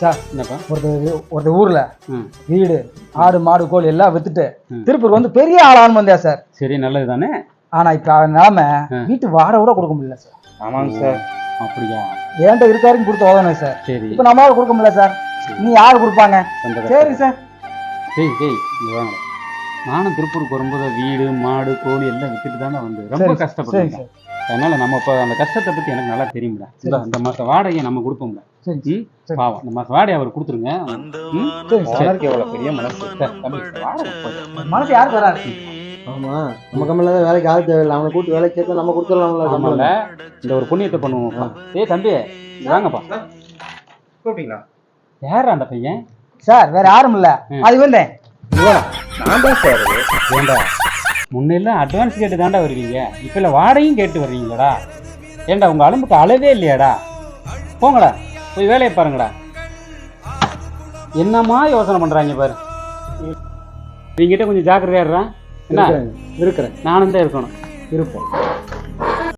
Sir என்னப்பா? ஒருத்தர் ஒருத்தர் ஊர்ல ம். வீடு ஆடு மாடு கோழி எல்லாம் வித்துட்டு. திருப்பூர் வந்து பெரிய ஆளான்னு வந்தா சார். சரி நல்லது தானே ஆனா இப்ப நிலைமை. வீட்டு வாடகை கூட கொடுக்க முடியல சார். ஆமாங்க சார். அப்படியா? என்கிட்ட இருக்காருன்னு கொடுத்து உதவணும் சார். சரி. இப்ப நம்மளால கொடுக்க முடியல சார். நீ யாரு கொடுப்பாங்க? அந்த சரி சார். டேய் டேய் இங்க வாங்க. நானும் திருப்பூருக்கு வரும்போது வீடு மாடு கோழி எல்லாம் வித்துட்டு தானே வந்து ரொம்ப கஷ்டப்படுறேன் சார் அதனால நம்ம இப்போ அந்த கஷ்டத்தை பத்தி எனக்கு நல்லா தெரியும்ல இந்த மாசம் வாடகையை நம்ம கொடுப்போம்ல. பாவம். இந்த மாசம் வாடகை அவர் கொடுத்துருங்க. எவ்வளவு பெரிய மனசு. மனசு யாருக்கு வராது? ஆமா. நம்ம கம்பெனில தான் வேலைக்கு ஆள் தேவையில்லை. அவனை கூட்டு வேலைக்கு சேர்த்து நம்ம கொடுத்துடலாம்ல சம்பளம். இந்த ஒரு புண்ணியத்தை பண்ணுவோம்ப்பா ஏய் தம்பி வாங்கப்பா. கூப்பிட்டீங்களா? யாரா அந்த பையன்? சார் வேற யாரும் இல்ல. அது வந்தேன். நான் தான் சார். ஏண்டா? முன்னெல்லாம் அட்வான்ஸ் கேட்டு தாண்டா வருவீங்க. இப்போ இல்லை வாடகையும் கேட்டு வர்றீங்களடா. ஏண்டா உங்க அலும்புக்கு அளவே இல்லையாடா? போங்கடா. போய் வேலையை பாருங்கடா. என்னமா யோசனை பண்றாங்க பாரு. இவங்கிட்ட கொஞ்சம் ஜாக்கிரதையா என்ன? இருக்கிறேன் நானும் தான் இருக்கணும். இருப்போம்